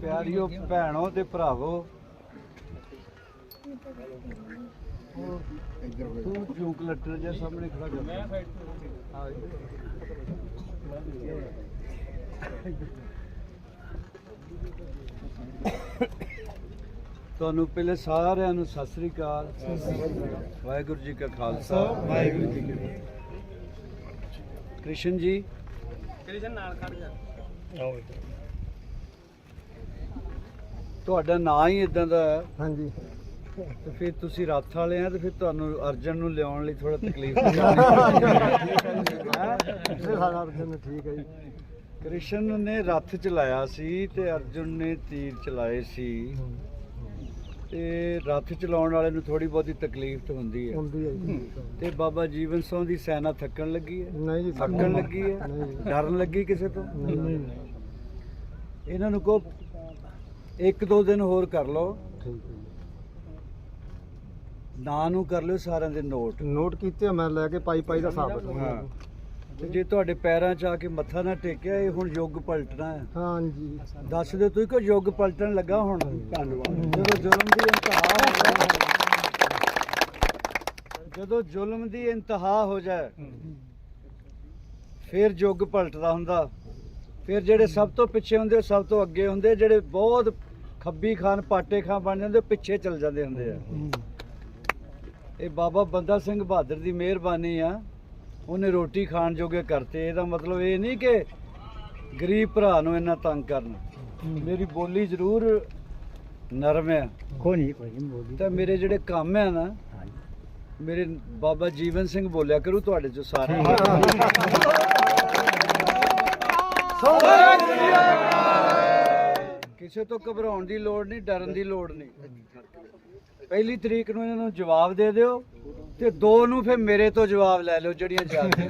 ਪਿਆਰਿਓ ਭੈਣੋ ਤੇ ਭਰਾਵੋ। ਤੂੰ ਚੂਕ ਲੱਟਰ ਜੇ ਸਾਹਮਣੇ ਖੜਾ ਕਰ। ਮੈਂ ਸਾਈਡ ਤੁਹਾਨੂੰ ਪਹਿਲੇ ਸਾਰਿਆਂ ਨੂੰ ਸਤਿ ਸ੍ਰੀ ਅਕਾਲ। ਵਾਹਿਗੁਰੂ ਜੀ ਕਾ ਖਾਲਸਾ। ਵਾਹਿਗੁਰੂ ਜੀ ਕੀ ਫਤਿਹ। ਕ੍ਰਿਸ਼ਨ ਜੀ। ਤੁਹਾਡਾ ਨਾਂ ਹੀ ਇਦਾਂ ਦਾ ਹੈ। ਹਾਂਜੀ। ਤੇ ਫਿਰ ਤੁਸੀਂ ਰੱਥ ਵਾਲੇ ਆ ਤੇ ਫਿਰ ਤੁਹਾਨੂੰ ਅਰਜਨ ਨੂੰ ਲਿਆਉਣ ਲਈ ਥੋੜਾ ਤਕਲੀਫ ਇਹ ਸਾਡਾ ਅਰਜਨ ਠੀਕ ਹੈ ਜੀ। ਕ੍ਰਿਸ਼ਨ ਨੇ ਰੱਥ ਚਲਾਇਆ ਸੀ ਤੇ ਅਰਜੁਨ ਨੇ ਤੀਰ ਚਲਾਏ ਸੀ। ਤੇ ਰੱਥ ਚਲਾਉਣ ਵਾਲੇ ਨੂੰ ਥੋੜੀ ਬਹੁਤੀ ਤਕਲੀਫ ਤਾਂ ਹੁੰਦੀ ਹੈ। ਹੁੰਦੀ ਹੈ ਤੇ ਬਾਬਾ ਜੀਵਨ ਸਿੰਘ ਦੀ ਸੈਨਾ ਥੱਕਣ ਲੱਗੀ ਹੈ? ਨਹੀਂ ਜੀ। ਥੱਕਣ ਲੱਗੀ ਹੈ। ਡਰਨ ਲੱਗੀ ਕਿਸੇ ਤੋਂ? ਨਹੀਂ। ਇਹਨਾਂ ਨੂੰ ਕਹੋ ਇੱਕ ਦੋ ਦਿਨ ਹੋਰ ਕਰ ਲਓ। ਠੀਕ ਹੈ ਨਾਂ ਨੂੰ ਕਰ ਲਿਓ ਸਾਰਿਆਂ ਦੇ ਨੋਟ। ਜੀ ਨੋਟ ਕੀਤੇ ਆ, ਮੈਂ ਲੈ ਕੇ ਪਾਈ ਪਾਈ ਦਾ ਹਿਸਾਬ ਹਾਂ। ਰੱਖੂੰਗਾ ਤੇ ਜੇ ਤੁਹਾਡੇ ਪੈਰਾਂ 'ਚ ਆ ਕੇ ਮੱਥਾ ਨਾ ਟੇਕਿਆ ਇਹ ਹੁਣ ਯੁੱਗ ਪਲਟਣਾ ਹੈ। ਹਾਂਜੀ। ਦੱਸ ਦਿਓ ਤੁਸੀਂ ਕਿ ਯੁੱਗ ਪਲਟਣ ਲੱਗਾ ਹੁਣ? ਧੰਨਵਾਦ। ਜਦੋਂ ਜ਼ੁਲਮ ਦੀ ਇੰਤਹਾ ਹੋ ਜਾਏ ਜਦੋਂ ਜ਼ੁਲਮ ਦੀ ਇੰਤਹਾ ਹੋ ਜਾਏ ਫਿਰ ਯੁੱਗ ਪਲਟਦਾ ਹੁੰਦਾ। ਫਿਰ ਜਿਹੜੇ ਸਭ ਤੋਂ ਪਿੱਛੇ ਹੁੰਦੇ ਉਹ ਸਭ ਤੋਂ ਅੱਗੇ ਹੁੰਦੇ ਜਿਹੜੇ ਬਹੁਤ ਖੱਬੀ ਖਾਨ ਪਾਟੇ ਖਾਨ ਬਣ ਜਾਂਦੇ ਉਹ ਪਿੱਛੇ ਚਲ ਜਾਂਦੇ ਹੁੰਦੇ ਆ। ਇਹ ਬਾਬਾ ਬੰਦਾ ਸਿੰਘ ਬਹਾਦਰ ਦੀ ਮਿਹਰਬਾਨੀ ਆ। ਉਹਨੇ ਰੋਟੀ ਖਾਣ ਜੋਗੇ ਕਰਤੇ। ਇਹਦਾ ਮਤਲਬ ਇਹ ਨਹੀਂ ਕਿ ਗਰੀਬ ਭਰਾ ਨੂੰ ਇੰਨਾ ਤੰਗ ਕਰਨਾ। ਮੇਰੀ ਬੋਲੀ ਜ਼ਰੂਰ ਨਰਮ ਹੈ ਕੋਈ ਨਹੀਂ ਕੋਈ ਨਹੀਂ ਬੋਲੀ। ਤੇ ਮੇਰੇ ਜਿਹੜੇ ਕੰਮ ਆ ਨਾ ਮੇਰੇ ਬਾਬਾ ਜੀਵਨ ਸਿੰਘ ਬੋਲਿਆ ਕਰੂ ਤੁਹਾਡੇ ਚੋਂ ਸਾਰੇ ਕਿਸੇ ਤੋਂ ਘਬਰਾਉਣ ਦੀ ਲੋੜ ਨਹੀਂ ਡਰਨ ਦੀ ਲੋੜ ਨਹੀਂ। ਪਹਿਲੀ ਤਰੀਕ ਨੂੰ ਇਹਨਾਂ ਨੂੰ ਜਵਾਬ ਦੇ ਦਿਓ ਤੇ ਦੋ ਨੂੰ ਫਿਰ ਮੇਰੇ ਤੋਂ ਜਵਾਬ ਲੈ ਲਿਓ ਜਿਹੜੀਆਂ ਚਾਹਦੇ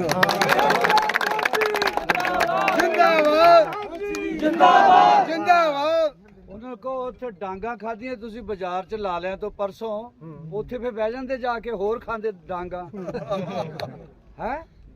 ਜਿੰਦਾਬਾਦ! ਜਿੰਦਾਬਾਦ! ਜਿੰਦਾਬਾਦ! ਉਹਨਾਂ ਕੋ ਉੱਥੇ ਡਾਂਗਾ ਖਾਧੀਆਂ ਤੁਸੀਂ ਬਾਜ਼ਾਰ 'ਚ ਲਾ ਲਿਆ ਤੋਂ ਪਰਸੋਂ। ਉੱਥੇ ਫਿਰ ਬਹਿ ਜਾਂਦੇ ਜਾ ਕੇ ਹੋਰ ਖਾਂਦੇ ਡਾਂਗਾ। ਹੈ?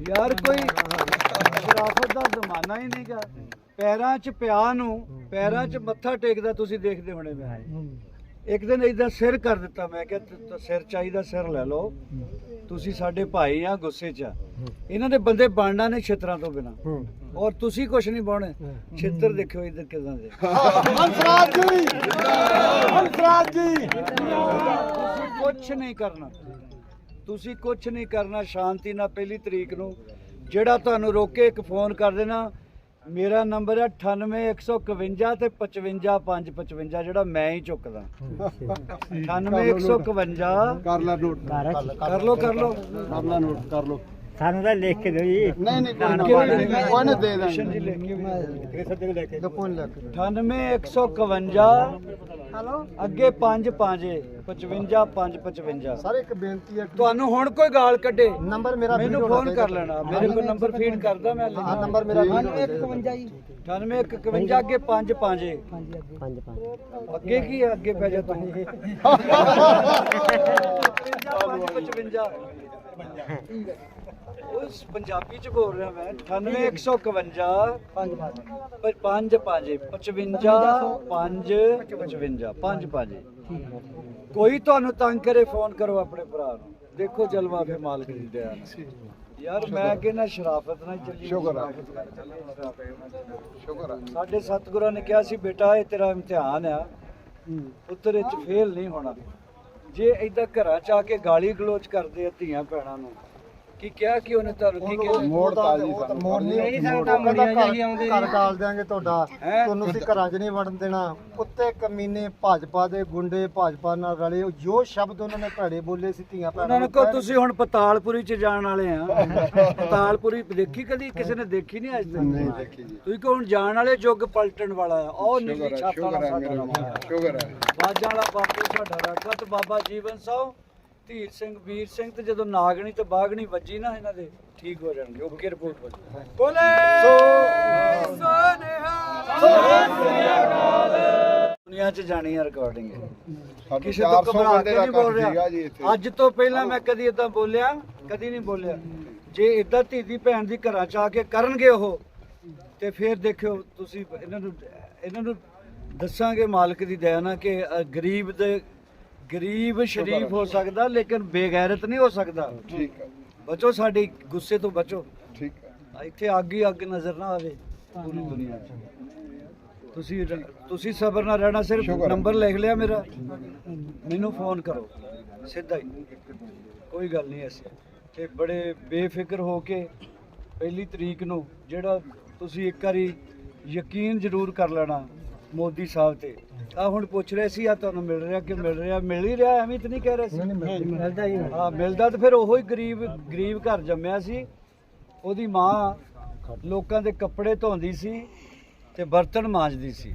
ਯਾਰ ਕੋਈ ਸ਼ਰਾਫਤ ਦਾ ਜ਼ਮਾਨਾ ਹੀ ਨਹੀਂਗਾ ਪੈਰਾਂ 'ਚ ਪਿਆ ਨੂੰ ਪੈਰਾਂ 'ਚ ਮੱਥਾ ਟੇਕਦਾ ਤੁਸੀਂ ਦੇਖਦੇ ਹੋਣੇ ਮੈਂ। ਇੱਕ ਦਿਨ ਇਦਾਂ ਸਿਰ ਕਰ ਦਿੱਤਾ ਮੈਂ ਕਿਹਾ ਸਿਰ ਚਾਹੀਦਾ ਸਿਰ ਲੈ ਲਓ। ਤੁਸੀਂ ਸਾਡੇ ਭਾਈ ਆ ਗੁੱਸੇ 'ਚ। ਇਹਨਾਂ ਦੇ ਬੰਦੇ ਬਣਨਾ ਨੇ ਛਿੱਤਰਾਂ ਤੋਂ ਬਿਨਾ। ਔਰ ਤੁਸੀਂ ਕੁਛ ਨਹੀਂ ਬਾਉਣੇ ਛਿੱਤਰ ਦੇਖਿਓ ਇਧਰ ਕਿਦਾਂ ਦੇ। ਹੰਸਰਾਜ ਜੀ! ਹੰਸਰਾਜ ਜੀ! ਤੁਸੀਂ ਨਹੀਂ ਕਰਨਾ। ਤੁਸੀਂ ਕੁਛ ਨਹੀਂ ਕਰਨਾ ਸ਼ਾਂਤੀ ਨਾਲ ਪਹਿਲੀ ਤਰੀਕ ਨੂੰ। ਜਿਹੜਾ ਤੁਹਾਨੂੰ ਰੋਕੇ ਇੱਕ ਫੋਨ ਕਰ ਦੇਣਾ ਮੇਰਾ ਨੰਬਰ ਹੈ 98151 ਤੇ 55555 ਜਿਹੜਾ ਮੈਂ ਹੀ ਚੁੱਕਦਾ। 98151 ਕਰ ਲੈ ਨੋਟ। ਕਰ ਲੋ। ਕਰ ਲੋ ਕਰ ਲੈ ਨੋਟ ਕਰ ਲੋ ਸਾਨੂੰ ਤਾਂ ਲਿਖ ਕੇ ਦਿਓ ਜੀ ਨਹੀਂ ਨਹੀਂ ਕੋਈ ਨਾ ਉਹਨੇ ਦੇ ਕ੍ਰਿਸ਼ਨ ਜੀ ਦੇਣਾ ਲੈ ਕੇ ਦੇਖੋ ਲੈ ਕੇ 98151 ਹਲੋ ਅੱਗੇ 5 5 55 5 55 ਸਰ ਇੱਕ ਬੇਨਤੀ ਹੈ ਤੁਹਾਨੂੰ ਹੁਣ ਕੋਈ ਗਾਲ ਕੱਢੇ। ਨੰਬਰ ਮੇਰਾ ਮੈਨੂੰ ਫੋਨ ਕਰ ਲੈਣਾ। ਮੇਰੇ ਕੋਲ ਨੰਬਰ ਫੀਡ ਕਰਦਾ ਮੈਂ ਹਾਂ ਨੰਬਰ ਮੇਰਾ 9151 9851 ਅੱਗੇ 5 5 ਪੰਜ ਪੰਜ। ਅੱਗੇ ਕੀ ਹੈ? ਅੱਗੇ ਪੈ ਜਾ ਤੂੰ। 55 ਉਸ ਪੰਜਾਬੀ ਚ ਬੋਲ ਰਿਹਾ ਮੈਂ 98151 5 5 55 5 55 5 ਕੋਈ ਤੁਹਾਨੂੰ ਤੰਗ ਕਰੇ ਫੋਨ ਕਰੋ ਆਪਣੇ ਭਰਾ ਨੂੰ। ਦੇਖੋ ਜਲਵਾ ਫੇ ਮਾਲਕ ਦੀ ਦਇਆ। ਯਾਰ ਮੈਂ ਕਹਿੰਦਾ ਸ਼ਰਾਫਤ ਨਾਲ ਚੱਲੀ ਸ਼ੁਕਰ ਆ। ਸ਼ੁਕਰ ਆ। ਸਾਡੇ ਸਤਿਗੁਰਾਂ ਨੇ ਕਿਹਾ ਸੀ ਬੇਟਾ ਇਹ ਤੇਰਾ ਇਮਤਿਹਾਨ ਆ। ਪੁੱਤਰ ਇਹ ਚ ਫੇਲ ਨਹੀਂ ਹੋਣਾ। ਜੇ ਏਦਾਂ ਘਰਾਂ ਚ ਆ ਕੇ ਗਾਲੀ ਗਲੋਚ ਕਰਦੇ ਆ ਧੀਆਂ ਭੈਣਾਂ ਨੂੰ ਕੀ ਕਿਹਾ ਕਿ ਉਹਨੇ ਤੁਹਾਨੂੰ? ਕੀ ਕਿਹਾ? ਮੋੜ ਤਾਜੀ ਮੋੜ ਨਹੀਂ ਸਕਦਾ ਘਰ ਕਾਲ ਦਿਆਂਗੇ ਤੁਹਾਡਾ? ਤੁਹਾਨੂੰ ਅਸੀਂ ਘਰਾਂ 'ਚ ਨਹੀਂ ਵੜਨ ਦੇਣਾ। ਕੁੱਤੇ ਕਮੀਨੇ ਭਾਜਪਾ ਦੇ ਗੁੰਡੇ ਭਾਜਪਾ ਨਾਲ ਰਲੇ। ਉਹ ਜੋ ਸ਼ਬਦ ਉਹਨਾਂ ਨੇ ਭੜੇ ਬੋਲੇ ਸੀ ਧੀਆਂ ਭੈਣਾਂ ਉਹਨਾਂ ਨੂੰ ਕਹੋ ਤੁਸੀਂ ਹੁਣ ਪਤਾਲਪੁਰੀ ਚ ਜਾਣ ਵਾਲੇ ਆ। ਪਤਾਲਪੁਰੀ ਦੇਖੀ ਕਦੀ? ਕਿਸੇ ਨੇ ਦੇਖੀ ਨਹੀਂ ਅੱਜ ਤੱਕ? ਨਹੀਂ ਦੇਖੀ ਜੀ। ਤੁਸੀਂ ਕਹੋ ਹੁਣ ਜਾਣ ਵਾਲੇ ਯੁੱਗ ਪਲਟਣ ਵਾਲਾ ਆ। ਉਹ ਨੀਲੀ ਛੱਤ ਵਾਲਾ ਸਾਡਾ ਸ਼ੁਕਰ ਹੈ। ਬਾਜਾਂ ਵਾਲਾ ਬਾਪੂ ਸਾਡਾ ਰਾਖਾ ਤੇ ਬਾਬਾ ਜੀਵਨ ਸਾਹ। ਧੀਰ ਸਿੰਘ ਵੀਰ ਸਿੰਘ ਤੇ ਜਦੋਂ ਨਾਗਣੀ ਤੇ ਬਾਗਣੀ ਵੱਜੀ ਨਾ ਇਹਨਾਂ ਦੇ ਠੀਕ ਹੋ ਜਾਣਗੇ ਓਕੇ ਰਿਪੋਰਟ ਹੋ ਬੋਲੇ। ਸੋ ਦੁਨੀਆ 'ਚ ਜਾਣੀ ਆ ਰਿਕਾਰਡਿੰਗ ਕਿਸੇ ਤੋਂ ਘਬਰਾ ਕੇ ਨਹੀਂ ਬੋਲ ਰਿਹਾ। ਅੱਜ ਤੋਂ ਪਹਿਲਾਂ ਮੈਂ ਕਦੀ ਇਦਾਂ ਬੋਲਿਆ ਕਦੀ ਨਹੀਂ ਬੋਲਿਆ। ਜੇ ਇਦਾਂ ਧੀ ਦੀ ਭੈਣ ਦੀ ਘਰਾਂ ਚ ਆ ਕੇ ਕਰਨਗੇ ਉਹ ਤੇ ਫਿਰ ਦੇਖਿਓ ਤੁਸੀਂ ਇਹਨਾਂ ਨੂੰ ਇਹਨਾਂ ਨੂੰ ਦੱਸਾਂਗੇ ਮਾਲਕ ਦੀ ਦਇਆ ਨਾਲ ਕਿ ਗਰੀਬ ਦੇ ਗਰੀਬ ਸ਼ਰੀਫ ਹੋ ਸਕਦਾ ਲੇਕਿਨ ਬੇਗੈਰਤ ਨਹੀਂ ਹੋ ਸਕਦਾ। ਠੀਕ ਹੈ। ਬਚੋ ਸਾਡੇ ਗੁੱਸੇ ਤੋਂ ਬਚੋ। ਠੀਕ ਹੈ। ਇੱਥੇ ਅੱਗ ਹੀ ਅੱਗ ਨਜ਼ਰ ਨਾ ਆਵੇ। ਪੂਰੀ ਦੁਨੀਆ 'ਚ। ਤੁਸੀਂ ਰ- ਤੁਸੀਂ ਸਬਰ ਨਾਲ ਰਹਿਣਾ ਸਿਰਫ ਸ਼ੁਕਰ ਹੈ। ਨੰਬਰ ਲਿਖ ਲਿਆ ਮੇਰਾ। ਮੈਨੂੰ ਫੋਨ ਕਰੋ। ਸਿੱਧਾ ਹੀ। ਕੋਈ ਗੱਲ ਨਹੀਂ ਐਸੀ। ਤੇ ਬੜੇ ਬੇਫਿਕਰ ਹੋ ਕੇ ਪਹਿਲੀ ਤਰੀਕ ਨੂੰ ਜਿਹੜਾ ਤੁਸੀਂ ਇੱਕ ਵਾਰੀ ਯਕੀਨ ਜ਼ਰੂਰ ਕਰ ਲੈਣਾ। ਮੋਦੀ ਸਾਹਿਬ ਤੇ। ਆ ਹੁਣ ਪੁੱਛ ਰਹੇ ਸੀ ਆ ਤੁਹਾਨੂੰ ਮਿਲ ਰਿਹਾ ਕਿ ਮਿਲ ਰਿਹਾ? ਮਿਲ ਹੀ ਰਿਹਾ ਐਵੇਂ ਤਾਂ ਨਹੀਂ ਕਹਿ ਰਹੇ ਸੀ। ਮਿਲਦਾ ਹੀ ਹਾਂ ਮਿਲਦਾ ਤੇ ਫਿਰ ਉਹੋ ਹੀ ਗਰੀਬ ਗਰੀਬ ਘਰ ਜੰਮਿਆ ਸੀ। ਉਹਦੀ ਮਾਂ ਲੋਕਾਂ ਦੇ ਕੱਪੜੇ ਧੋਂਦੀ ਸੀ ਤੇ ਬਰਤਨ ਮਾਂਜਦੀ ਸੀ।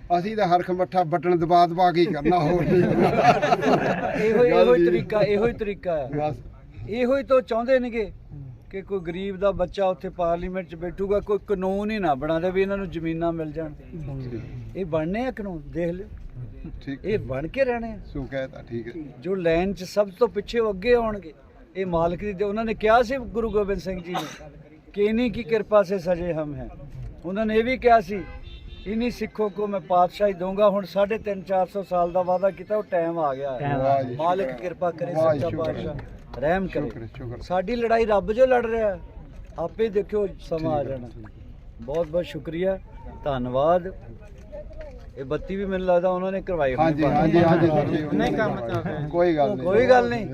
ਅਸੀਂ ਤਾਂ ਹਰਖ ਮੱਠਾ ਬਟਨ ਦਬਾ ਦਬਾ ਕੇ ਕਰਨਾ ਹੋਰ ਨਹੀਂ ਇਹੋ ਇਹੋ ਹੀ ਤਰੀਕਾ ਇਹੋ ਹੀ ਤਰੀਕਾ ਹੈ। ਬਸ। ਇਹੋ ਹੀ ਤੋਂ ਚਾਹੁੰਦੇ ਨੇਗੇ ਕਿ ਕੋਈ ਗਰੀਬ ਦਾ ਬੱਚਾ ਉੱਥੇ ਪਾਰਲੀਮੈਂਟ 'ਚ ਬੈਠੂਗਾ ਕੋਈ ਕਾਨੂੰਨ ਹੀ ਨਾ ਬਣਾ ਦੇ ਵੀ ਇਹਨਾਂ ਨੂੰ ਜ਼ਮੀਨਾਂ ਮਿਲ ਜਾਣ। ਇਹ ਬਣਨੇ ਆ ਕਾਨੂੰਨ ਦੇਖ ਲਿਓ। ਠੀਕ ਇਹ ਬਣ ਕੇ ਰਹਿਣੇ ਸੋ ਕਹਿਤਾ ਠੀਕ ਹੈ। ਜੋ ਲਾਈਨ 'ਚ ਸਭ ਤੋਂ ਪਿੱਛੇ ਉਹ ਅੱਗੇ ਆਉਣਗੇ ਇਹ ਮਾਲਕ ਦੀ ਉਹਨਾਂ ਨੇ ਕਿਹਾ ਸੀ ਗੁਰੂ ਗੋਬਿੰਦ ਸਿੰਘ ਜੀ ਨੇ ਕਿ ਇਨੀ ਕੀ ਕਿਰਪਾ ਸੇ ਸਜੇ ਹਮ ਹੈ। ਉਹਨਾਂ ਨੇ ਇਹ ਵੀ ਕਿਹਾ ਸੀ ਇन्हीं ਸਿੱਖੋ ਕੋ ਮੈਂ ਪਾਤਸ਼ਾਹੀ ਦਊਂਗਾ। ਹੁਣ 3.5 400 ਸਾਲ ਦਾ ਵਾਅਦਾ ਕੀਤਾ ਉਹ ਟਾਈਮ ਆ ਗਿਆ ਹੈ। ਮਾਲਕ। ਕਿਰਪਾ ਕਰੇ ਸੱਚਾ। ਪਾਤਸ਼ਾਹ। ਰਹਿਮ ਕਰੇ। ਸਾਡੀ ਲੜਾਈ ਰੱਬ ਜੋ ਲੜ ਰਿਹਾ। ਆਪੇ ਦੇਖਿਓ ਸਮਾਂ ਆ ਜਾਣਾ। ਬਹੁਤ ਬਹੁਤ ਸ਼ੁਕਰੀਆ। ਧੰਨਵਾਦ। ਇਹ ਬੱਤੀ ਵੀ ਮੈਨੂੰ ਲੱਗਦਾ ਉਹਨਾਂ ਨੇ ਕਰਵਾਈ ਹੋਣੀ ਹਾਂਜੀ। ਹਾਂਜੀ ਹਾਂਜੀ ਨਹੀਂ ਕੰਮ ਚੱਲ ਕੋਈ ਗੱਲ ਨਹੀਂ। ਕੋਈ ਗੱਲ ਨਹੀਂ।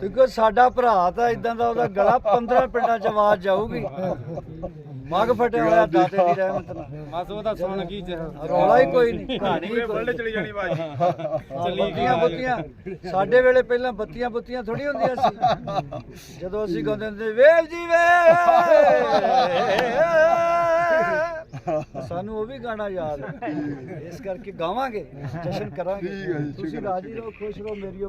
ਕਿਉਂਕਿ ਸਾਡਾ ਭਰਾ ਤਾਂ ਇਦਾਂ ਦਾ ਉਹਦਾ ਗਲਾ 15 ਪਿੰਡਾਂ ਚ ਆਵਾਜ਼ ਜਾਊਗੀ। ਮੱਗ ਫਟਿਆ ਹੋਇਆ ਦਾਤੇ ਦੀ ਰਹਿਮਤ ਨਾਲ। ਬਸ ਉਹਦਾ ਸੁਣ ਕੀ ਰੌਲਾ ਹੀ ਕੋਈ ਨਹੀਂ। ਕਹਾਣੀ ਹੀ ਕੋਈ ਚਲੀ ਜਾਣੀ ਬਾਜੀ। ਚੱਲੀ ਬੱਤੀਆਂ ਬੁੱਤੀਆਂ। ਸਾਡੇ ਵੇਲੇ ਪਹਿਲਾਂ ਬੱਤੀਆਂ ਬੁੱਤੀਆਂ ਥੋੜੀ ਹੁੰਦੀਆਂ ਸੀ। ਜਦੋਂ ਅਸੀਂ ਗਾਉਂਦੇ ਹੁੰਦੇ ਵੇਲ ਜੀ ਵੇ ਸਾਨੂੰ ਉਹ ਵੀ ਗਾਣਾ ਯਾਦ ਹੈ। ਇਸ ਕਰਕੇ ਗਾਵਾਂਗੇ ਜਸ਼ਨ ਕਰਾਂਗੇ। ਤੁਸੀਂ ਰਾਜੀ ਰਹੋ ਖੁਸ਼ ਰਹੋ ਮੇਰੀ